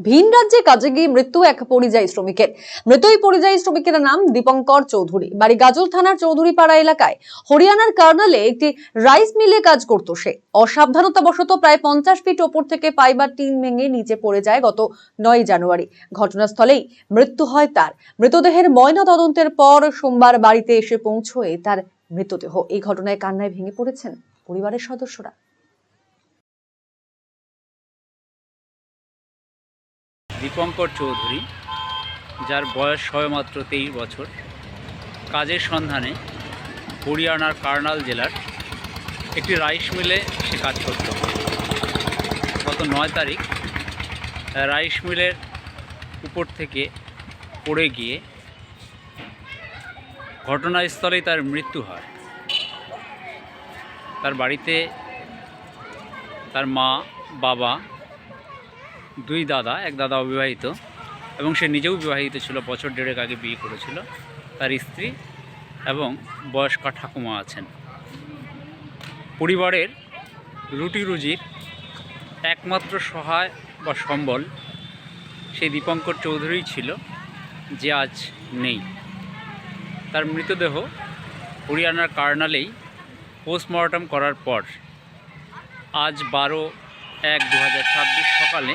ভিন রাজ্যে কাজে গিয়ে মৃত্যু এক পরিযায়ী শ্রমিকের। মৃত এই পরিযায়ী শ্রমিকের নাম দীপঙ্কর চৌধুরী। বাড়ি গাজল থানার চৌধুরীপাড়া এলাকায়। হরিয়ানার কার্নালে একটি রাইস মিলে কাজ করত সে। অসাবধানতাবশত প্রায় পঞ্চাশ ফিট ওপর থেকে পাইবার টিন ভেঙে নিচে পড়ে যায় গত নয় জানুয়ারি। ঘটনাস্থলেই মৃত্যু হয় তার। মৃতদেহের ময়না তদন্তের পর সোমবার বাড়িতে এসে পৌঁছয়ে তার মৃতদেহ। এই ঘটনায় কান্নায় ভেঙে পড়েছেন পরিবারের সদস্যরা। দীপঙ্কর চৌধুরী, যার বয়স সবেমাত্র তেইশ বছর। কাজের সন্ধানে হরিয়ানার কার্নাল জেলার একটি রাইস মিলে সে কাজ করত। গত নয় তারিখ, রাইস মিলের উপর থেকে পড়ে গিয়ে ঘটনাস্থলেই তার মৃত্যু হয়। তার বাড়িতে তার মা, বাবা দুই দাদা, এক দাদা অবিবাহিত এবং সে নিজেও বিবাহিত ছিল, বছর দেড়েক আগে বিয়ে করেছিল। তার স্ত্রী এবং বয়স্কা ঠাকুমা আছেন। পরিবারের রুটি রুজির একমাত্র সহায় বা সম্বল সেই দীপঙ্কর চৌধুরী ছিল, যে আজ নেই। তার মৃতদেহ হরিয়ানার কার্নালেই পোস্টমর্টম করার পর আজ বারো এক দু সকালে